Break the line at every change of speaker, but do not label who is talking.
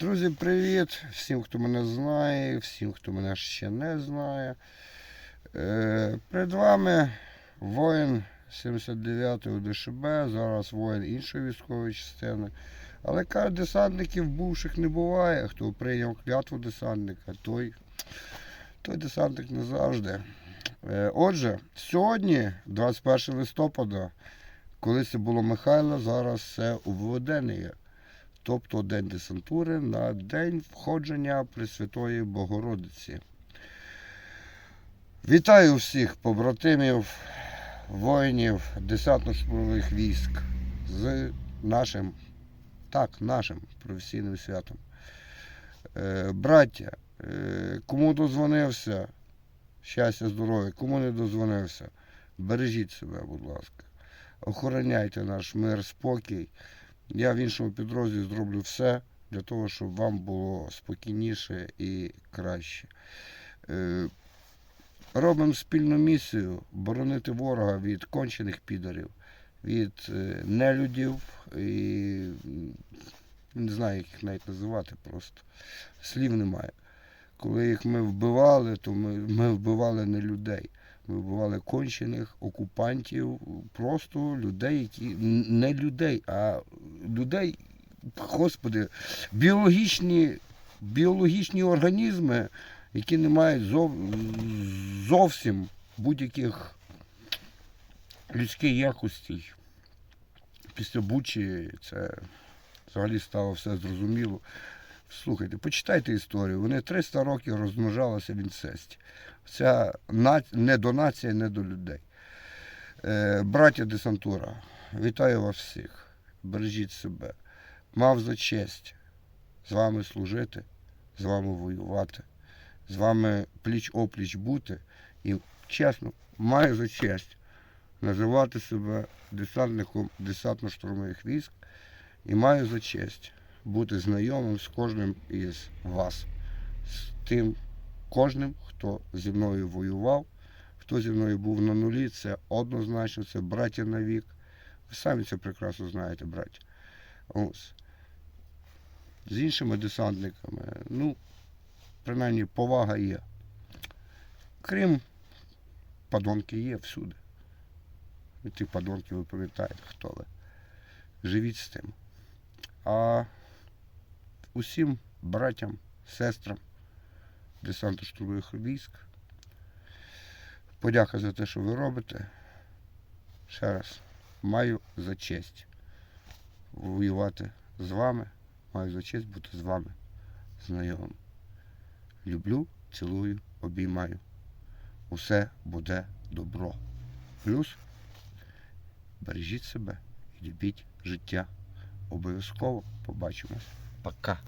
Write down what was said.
Друзі, привіт! Всім, хто мене знає, всім, хто мене ще не знає. Е, перед вами воїн 79-ї ДШБ, зараз воїн іншої військової частини. Але кажуть, десантників бувших не буває. Хто прийняв клятву десантника, той, той десантник не завжди. Е, отже, сьогодні, 21 листопада, коли це було Михайло, зараз це у Виведенні. Тобто День десантури на День входження Пресвятої Богородиці. Вітаю всіх побратимів, воїнів, десантно-штурмових військ з нашим, так, нашим професійним святом. Е, браття, е, кому дозвонився, щастя, здоров'я, кому не дозвонився, бережіть себе, будь ласка. Охороняйте наш мир, спокій. Я в іншому підрозділі зроблю все для того, щоб вам було спокійніше і краще. Е, Робимо спільну місію боронити ворога від кончених підарів, від е, нелюдів і не знаю, як їх навіть називати просто. Слів немає. Коли їх ми вбивали, то ми, ми вбивали не людей. Ми вбивали кончених окупантів, просто людей, які не людей, а людей, господи, біологічні, біологічні організми, які не мають зов, зовсім будь-яких людських якостей. Після Бучі це взагалі стало все зрозуміло. Слухайте, почитайте історію. Вони 300 років розмножалися в інцесті. Ця не до нації, не до людей. Е, браття десантура, вітаю вас всіх. Бережіть себе. Мав за честь з вами служити, з вами воювати, з вами пліч-опліч бути. І чесно, маю за честь називати себе десантником десантно-штурмових військ і маю за честь бути знайомим з кожним із вас, з тим кожним, хто зі мною воював, хто зі мною був на нулі, це однозначно, це браття на вік. Ви самі це прекрасно знаєте, браття. Ось. З іншими десантниками, ну, принаймні, повага є. Крім падонки є всюди. І ті падонки ви пам'ятаєте, хто ви. Живіть з тим. А усім братям, сестрам десанту штурмових військ. Подяка за те, що ви робите. Ще раз маю за честь воювати з вами. Маю за честь бути з вами знайомим. Люблю, цілую, обіймаю. Усе буде добро. Плюс бережіть себе і любіть життя. Обов'язково побачимось. Пока.